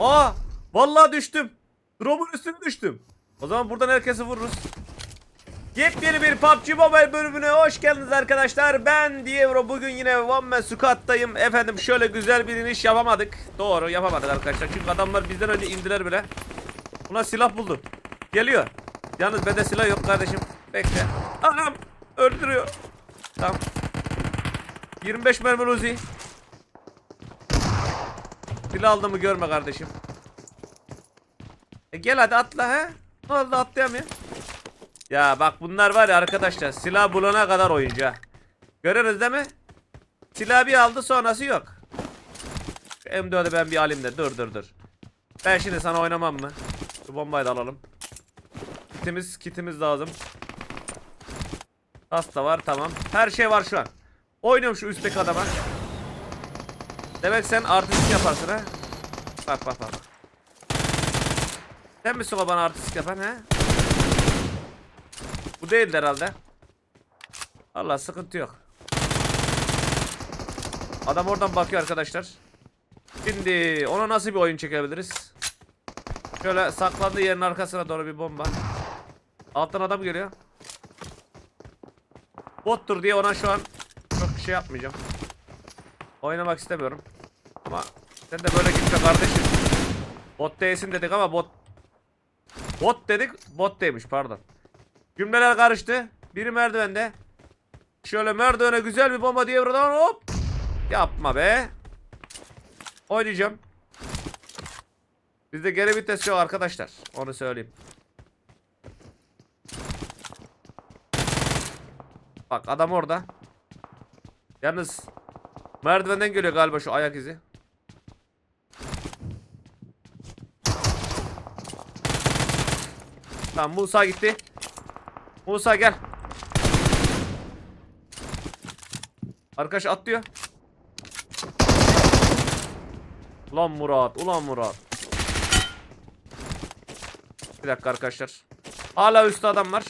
Aa! Vallahi düştüm. Drop'un üstüne düştüm. O zaman buradan herkesi vururuz. Yepyeni bir PUBG Mobile bölümüne hoş geldiniz arkadaşlar. Ben Dievro. Bugün yine One Man Squad'dayım. Efendim şöyle güzel bir iniş yapamadık. Doğru yapamadık arkadaşlar. Çünkü adamlar bizden önce indiler bile. Buna silah buldum. Geliyor. Yalnız bende silah yok kardeşim. Bekle. Anam öldürüyor. Tamam. 25 mermi Uzi. Silah aldığımı görme kardeşim. E gel hadi atla he. Ne oldu atlayamıyor. Ya bak bunlar var ya arkadaşlar silah bulana kadar oyuncu. Görürüz değil mi? Silah bir aldı sonrası yok. Şu M4'ü ben bir alayım da dur dur dur. Ben şimdi sana oynamam mı? Şu bombayı da alalım. Kitimiz kitimiz lazım. Hasta var tamam. Her şey var şu an. Oynuyorum şu üstteki adama. Demek sen artistik yaparsın ha? Bak bak bak. Sen misin o bana artistik yapan ha? Bu değildi herhalde. Allah sıkıntı yok. Adam oradan bakıyor arkadaşlar. Şimdi ona nasıl bir oyun çekebiliriz? Şöyle saklandığı yerin arkasına doğru bir bomba. Alttan adam geliyor. Bottur diye ona şu an çok şey yapmayacağım. Oynamak istemiyorum. Ama sen de böyle gitme kardeşim. Bot değilsin dedik ama bot Bot dedik, bot değilmiş pardon. Cümleler karıştı. Biri merdivende. Şöyle merdivene güzel bir bomba diye buradan hop. Yapma be. Oynayacağım. Bizde geri vites yok arkadaşlar. Onu söyleyeyim. Bak adam orada. Yalnız merdivenden geliyor galiba şu ayak izi. Tamam Musa gitti. Musa gel. Arkadaş atlıyor. Ulan Murat, ulan Murat. Bir dakika arkadaşlar. Hala üstte adam var.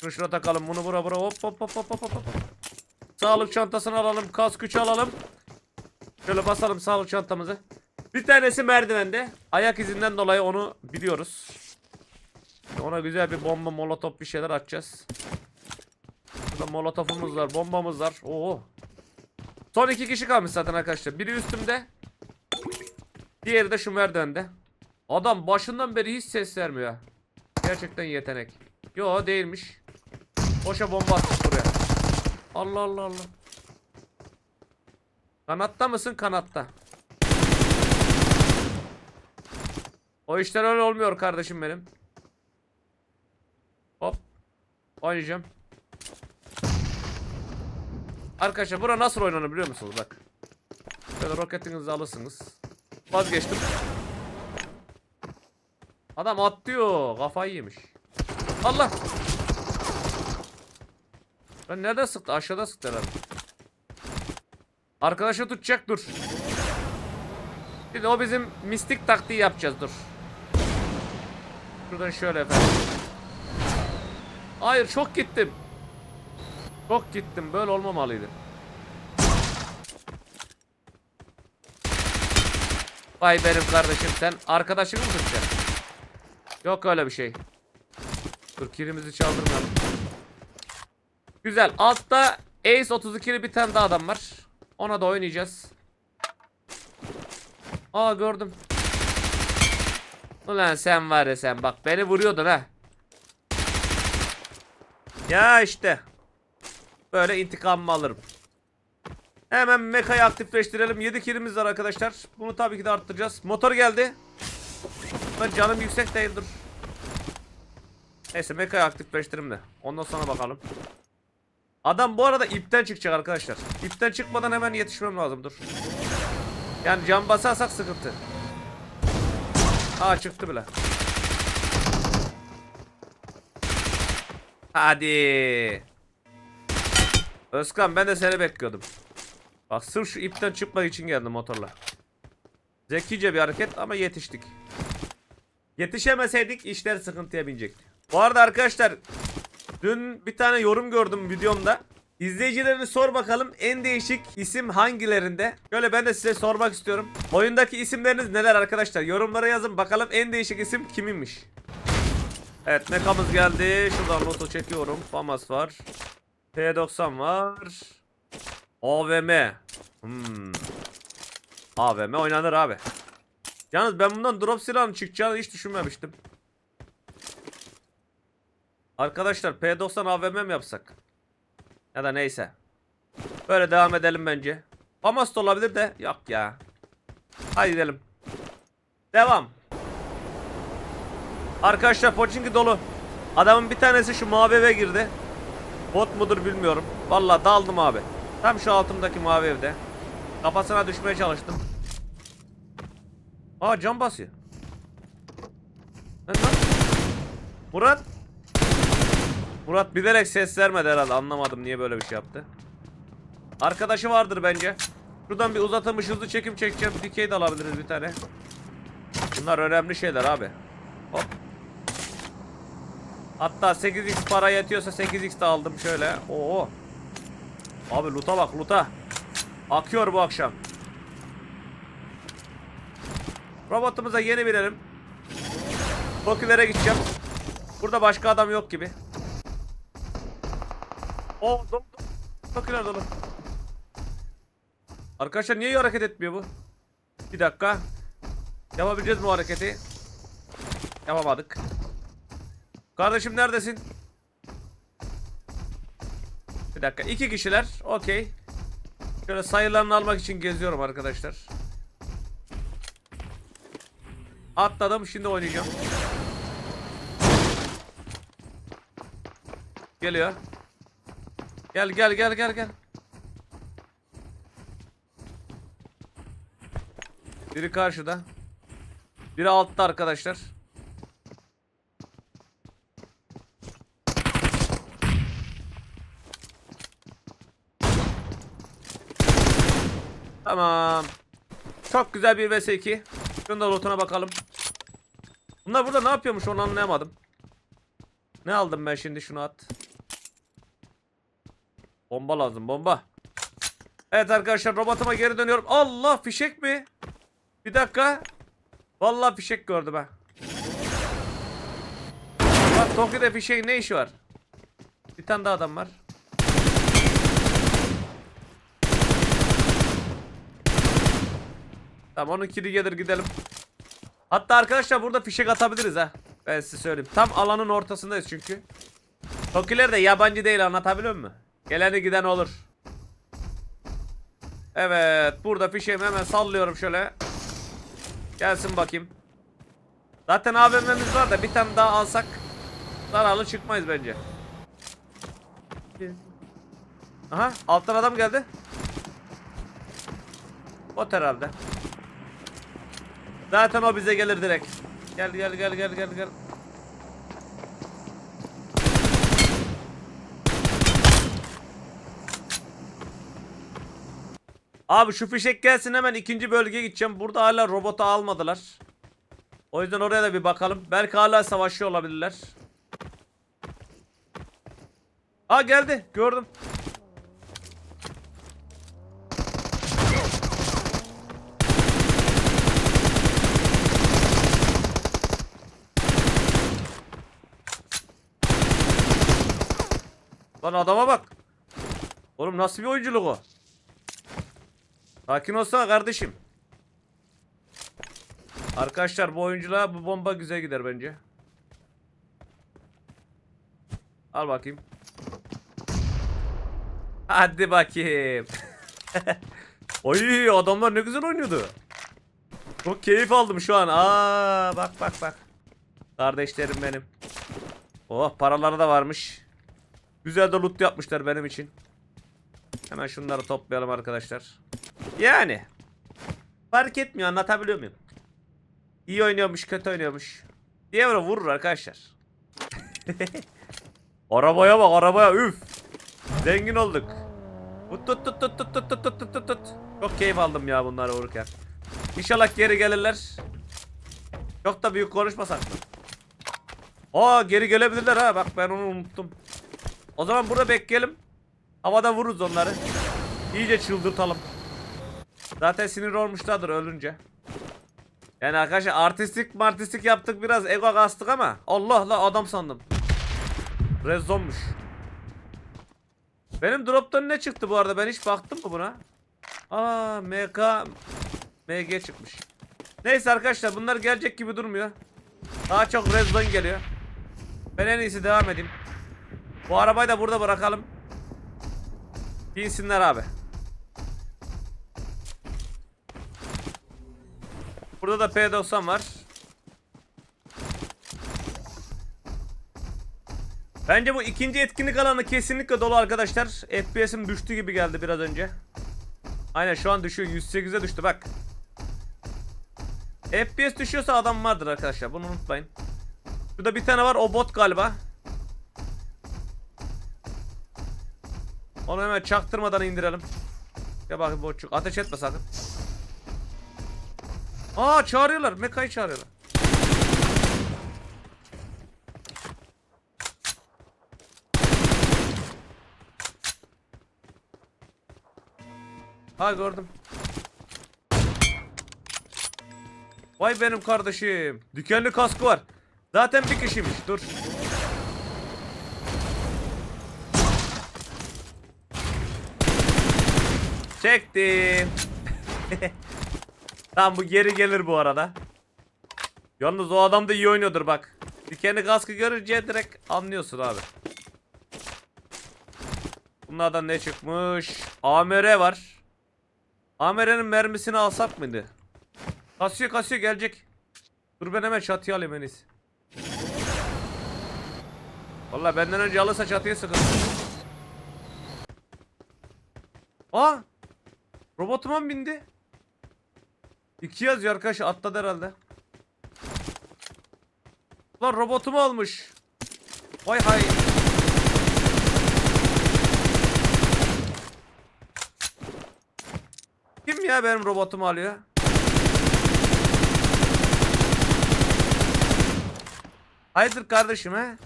Şunu şuna takalım bunu bura bura hop hop hop hop hop hop. Sağlık çantasını alalım, kas gücü alalım. Şöyle basalım sağlık çantamızı. Bir tanesi merdivende. Ayak izinden dolayı onu biliyoruz. Ona güzel bir bomba molotof bir şeyler atacağız. Burada molotofumuz var, bombamız var. Oo. Son iki kişi kalmış zaten arkadaşlar. Biri üstümde. Diğeri de şu merdivende. Adam başından beri hiç ses vermiyor. Gerçekten yetenek. Yo değilmiş. Boşa bomba atmış buraya. Allah Allah Allah. Kanatta mısın kanatta? O işler öyle olmuyor kardeşim benim. Hop. Oynayacağım. Arkadaşlar bura nasıl oynanır biliyor musunuz bak. Şöyle roketinizi alırsınız. Vazgeçtim. Adam atlıyor. Kafayı yemiş. Allah. Ben nereden sıktı? Aşağıda sıktı herhalde. Arkadaşı tutacak dur. Şimdi o bizim mistik taktiği yapacağız dur. Şuradan şöyle efendim. Hayır çok gittim. Çok gittim. Böyle olmamalıydı. Vay benim kardeşim sen arkadaşını mı tutacaksın? Yok öyle bir şey. Dur kirimizi çaldırmayalım. Güzel. Altta Ace 32'li bir tane daha adam var. Ona da oynayacağız. Aa gördüm. Ulan sen var ya sen bak beni vuruyordun ha. Ya işte. Böyle intikamımı alırım. Hemen mekayı aktifleştirelim. 7 kilimiz var arkadaşlar. Bunu tabii ki de arttıracağız. Motor geldi. Ben canım yüksek değildir. Neyse mekayı aktifleştirelim de. Ondan sonra bakalım. Adam bu arada ipten çıkacak arkadaşlar. İpten çıkmadan hemen yetişmem lazım dur. Yani cam basarsak sıkıntı. Aa çıktı bile. Hadi. Özkan ben de seni bekliyordum. Bak sırf şu ipten çıkmak için geldim motorla. Zekice bir hareket ama yetiştik. Yetişemeseydik işler sıkıntıya binecekti. Bu arada arkadaşlar dün bir tane yorum gördüm videomda. İzleyicilerine sor bakalım en değişik isim hangilerinde? Şöyle ben de size sormak istiyorum. Oyundaki isimleriniz neler arkadaşlar? Yorumlara yazın bakalım en değişik isim kiminmiş? Evet mekamız geldi. Şuradan loto çekiyorum. Famas var. P90 var. AVM. Hmm. AVM oynanır abi. Yalnız ben bundan drop silahın çıkacağını hiç düşünmemiştim. Arkadaşlar P90 AVM mi yapsak? Ya da neyse. Böyle devam edelim bence. Famas da olabilir de yok ya. Hadi gidelim. Devam. Arkadaşlar Pochinki dolu. Adamın bir tanesi şu mavi eve girdi. Bot mudur bilmiyorum. Vallahi daldım abi. Tam şu altımdaki mavi evde. Kafasına düşmeye çalıştım. Aa cam basıyor. Murat. Murat bilerek ses vermedi herhalde. Anlamadım niye böyle bir şey yaptı. Arkadaşı vardır bence. Şuradan bir uzatılmış hızlı çekim çekeceğim. Dikey de alabiliriz bir tane. Bunlar önemli şeyler abi. Hop. Hatta 8x para yetiyorsa 8x de aldım şöyle. Oo. Abi luta bak luta. Akıyor bu akşam. Robotumuza yeni binelim. Tokilere gideceğim. Burada başka adam yok gibi. Oo dolu dolu. Tokiler dolu. Arkadaşlar niye hareket etmiyor bu? Bir dakika. Yapabileceğiz o hareketi? Yapamadık. Kardeşim neredesin? Bir dakika. iki kişiler. Okey. Şöyle sayılarını almak için geziyorum arkadaşlar. Atladım. Şimdi oynayacağım. Geliyor. Gel gel gel gel gel. Biri karşıda. Biri altta arkadaşlar. Tamam. Çok güzel bir vs 2. Şunun da lootuna bakalım. Bunlar burada ne yapıyormuş onu anlayamadım. Ne aldım ben şimdi şunu at. Bomba lazım bomba. Evet arkadaşlar robotuma geri dönüyorum. Allah fişek mi? Bir dakika. Vallahi fişek gördüm ha. Bak Tokyo'da fişeğin ne işi var? Bir tane daha adam var. Tamam onun kili gelir gidelim. Hatta arkadaşlar burada fişek atabiliriz ha. Ben size söyleyeyim. Tam alanın ortasındayız çünkü. Tokiler de yabancı değil anlatabiliyor muyum? Geleni giden olur. Evet burada fişeğimi hemen sallıyorum şöyle. Gelsin bakayım. Zaten AVM'miz var da bir tane daha alsak zararlı çıkmayız bence. Aha alttan adam geldi. Bot herhalde. Zaten o bize gelir direkt. Gel gel gel gel gel gel. Abi şu fişek gelsin hemen ikinci bölgeye gideceğim. Burada hala robotu almadılar. O yüzden oraya da bir bakalım. Belki hala savaşıyor olabilirler. Aa geldi. Gördüm. Lan adama bak. Oğlum nasıl bir oyunculuk o? Sakin olsana kardeşim. Arkadaşlar bu oyunculuğa bu bomba güzel gider bence. Al bakayım. Hadi bakayım. Oy adamlar ne güzel oynuyordu. Çok keyif aldım şu an. Aa bak bak bak. Kardeşlerim benim. Oh paraları da varmış. Güzel de loot yapmışlar benim için. Hemen şunları toplayalım arkadaşlar. Yani. Fark etmiyor anlatabiliyor muyum? İyi oynuyormuş kötü oynuyormuş. Diye vurur arkadaşlar. arabaya bak arabaya üf. Zengin olduk. Tut tut tut tut tut tut tut tut tut. Çok keyif aldım ya bunları vururken. İnşallah geri gelirler. Çok da büyük konuşmasak mı? Aa geri gelebilirler ha bak ben onu unuttum. O zaman burada bekleyelim. Havada vururuz onları. İyice çıldırtalım. Zaten sinir olmuşlardır ölünce. Yani arkadaşlar artistik martistik yaptık biraz ego kastık ama Allah la adam sandım. Rezonmuş. Benim drop'tan ne çıktı bu arada ben hiç baktım mı buna? Aa MK MG çıkmış. Neyse arkadaşlar bunlar gelecek gibi durmuyor. Daha çok rezon geliyor. Ben en iyisi devam edeyim. Bu arabayı da burada bırakalım. Binsinler abi. Burada da P90 var. Bence bu ikinci etkinlik alanı kesinlikle dolu arkadaşlar. FPS'im düştü gibi geldi biraz önce. Aynen şu an düşüyor. 108'e düştü bak. FPS düşüyorsa adam vardır arkadaşlar. Bunu unutmayın. Şurada bir tane var. O bot galiba. Onu hemen çaktırmadan indirelim. Ya bakayım botçuk. Ateş etme sakın. Aa çağırıyorlar. Mekayı çağırıyorlar. Ha gördüm. Vay benim kardeşim. Dikenli kaskı var. Zaten bir kişiymiş. Dur. Çektim. tamam bu geri gelir bu arada. Yalnız o adam da iyi oynuyordur bak. Dikenli kaskı görünce direkt anlıyorsun abi. Bunlardan ne çıkmış? AMR var. AMR'nin mermisini alsak mıydı? Kasıyor kasıyor gelecek. Dur ben hemen çatıya alayım en. Valla benden önce alırsa çatıya sıkın. Aa! Robotuma mı bindi? İki yazıyor arkadaş atladı herhalde. Lan robotumu almış. Vay hay. Kim ya benim robotumu alıyor? Hayırdır kardeşim he?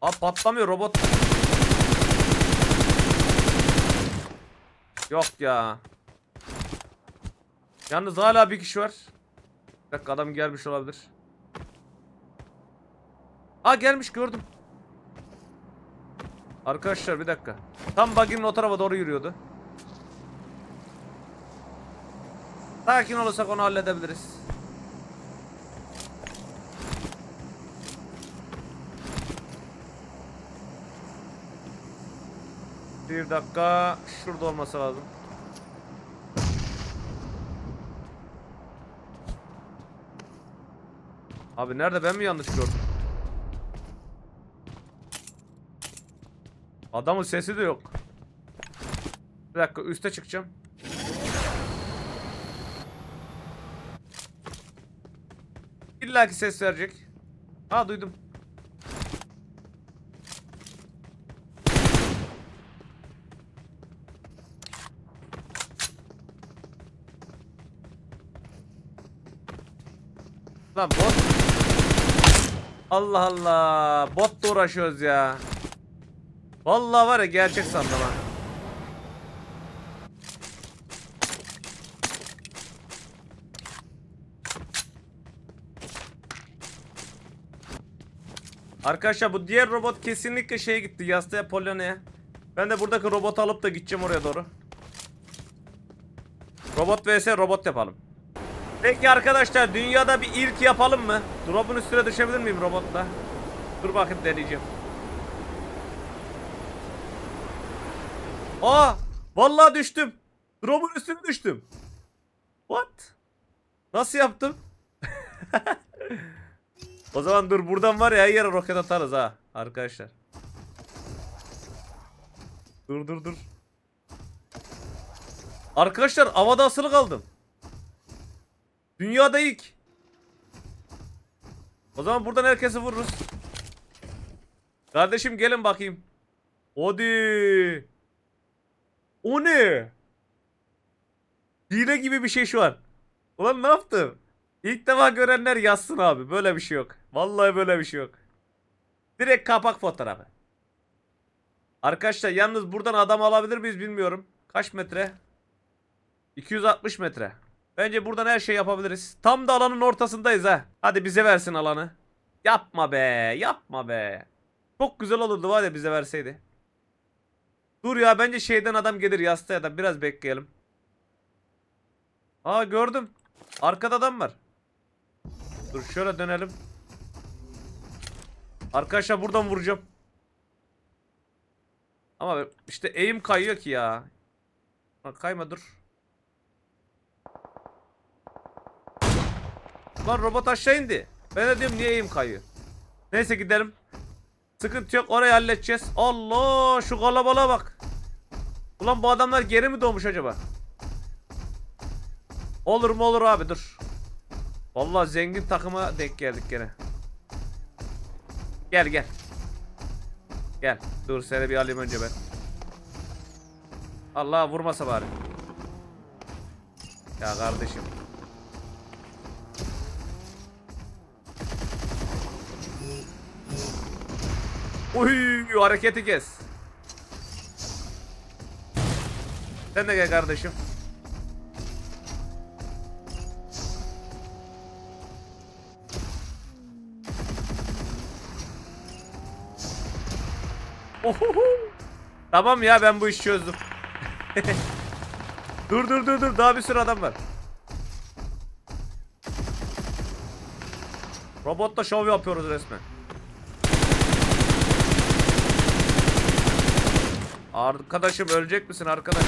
Aa patlamıyor robot. Yok ya. Yalnız hala bir kişi var. Bir dakika adam gelmiş olabilir. Aa gelmiş gördüm. Arkadaşlar bir dakika. Tam buggy'nin o tarafa doğru yürüyordu. Sakin olursak onu halledebiliriz. Bir dakika şurada olması lazım. Abi nerede ben mi yanlış gördüm? Adamın sesi de yok. Bir dakika üste çıkacağım. İlla ki ses verecek. Ha duydum. Lan bot. Allah Allah. Botla uğraşıyoruz ya. Vallahi var ya gerçek sandım ha. Arkadaşlar bu diğer robot kesinlikle şeye gitti. Yastığa Polonya'ya. Ben de buradaki robotu alıp da gideceğim oraya doğru. Robot vs robot yapalım. Peki arkadaşlar dünyada bir ilk yapalım mı? Drop'un üstüne düşebilir miyim robotla? Dur bakayım deneyeceğim. Aa! Vallahi düştüm. Drop'un üstüne düştüm. What? Nasıl yaptım? o zaman dur buradan var ya her yere roket atarız ha arkadaşlar. Dur dur dur. Arkadaşlar havada asılı kaldım. Dünyada ilk. O zaman buradan herkesi vururuz. Kardeşim gelin bakayım. Hadi. O ne? Hile gibi bir şey şu an. Ulan ne yaptım? İlk defa görenler yazsın abi. Böyle bir şey yok. Vallahi böyle bir şey yok. Direkt kapak fotoğrafı. Arkadaşlar yalnız buradan adam alabilir miyiz bilmiyorum. Kaç metre? 260 metre. Bence buradan her şey yapabiliriz. Tam da alanın ortasındayız ha. Hadi bize versin alanı. Yapma be, yapma be. Çok güzel olurdu var ya bize verseydi. Dur ya bence şeyden adam gelir yasta ya da biraz bekleyelim. Aa gördüm. Arkada adam var. Dur şöyle dönelim. Arkadaşlar buradan vuracağım. Ama işte eğim kayıyor ki ya. Kayma dur. Lan robot aşağı indi. Ben de diyorum niye eğim kayıyor. Neyse gidelim. Sıkıntı yok orayı halledeceğiz. Allah şu kalabalığa bak. Ulan bu adamlar geri mi doğmuş acaba? Olur mu olur abi dur. Vallahi zengin takıma denk geldik gene. Gel gel. Gel. Dur seni bir alayım önce ben. Allah vurmasa bari. Ya kardeşim. Uy hareketi kes. Sen de gel kardeşim. Ohoho. Tamam ya ben bu işi çözdüm. dur dur dur dur daha bir sürü adam var. Robotla şov yapıyoruz resmen. Arkadaşım ölecek misin arkadaş?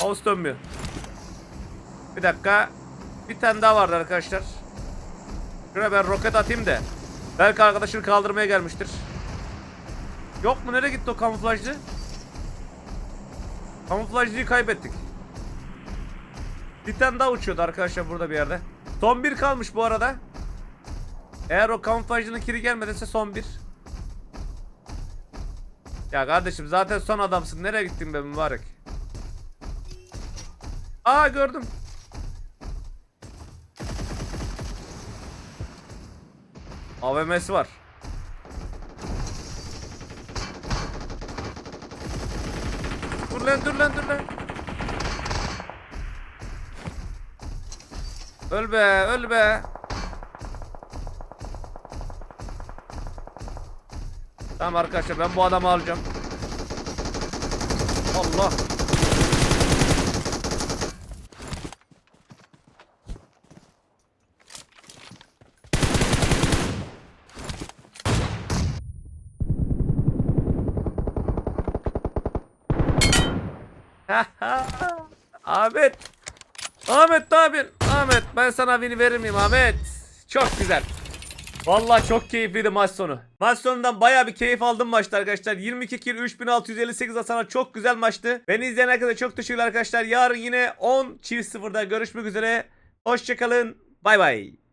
Mouse dönmüyor. Bir dakika. Bir tane daha vardı arkadaşlar. Şuraya ben roket atayım da. Belki arkadaşını kaldırmaya gelmiştir. Yok mu? Nereye gitti o kamuflajlı? Kamuflajlıyı kaybettik. Bir tane daha uçuyordu arkadaşlar burada bir yerde. Son bir kalmış bu arada. Eğer o kamuflajlının kiri gelmediyse son bir. Ya kardeşim zaten son adamsın. Nereye gittin be mübarek? Aa gördüm. AVM'si var. Dur lan dur lan dur lan. Öl be öl be. Tamam arkadaşlar ben bu adamı alacağım. Allah. Ahmet. Ahmet ne? Ahmet ben sana beni verir miyim Ahmet? Çok güzel. Vallahi çok keyifliydi maç sonu. Maç sonundan baya bir keyif aldım maçta arkadaşlar. 22 kill 3658 hasana çok güzel maçtı. Beni izleyen herkese çok teşekkürler arkadaşlar. Yarın yine 10 çift sıfırda görüşmek üzere. Hoşçakalın. Bay bay.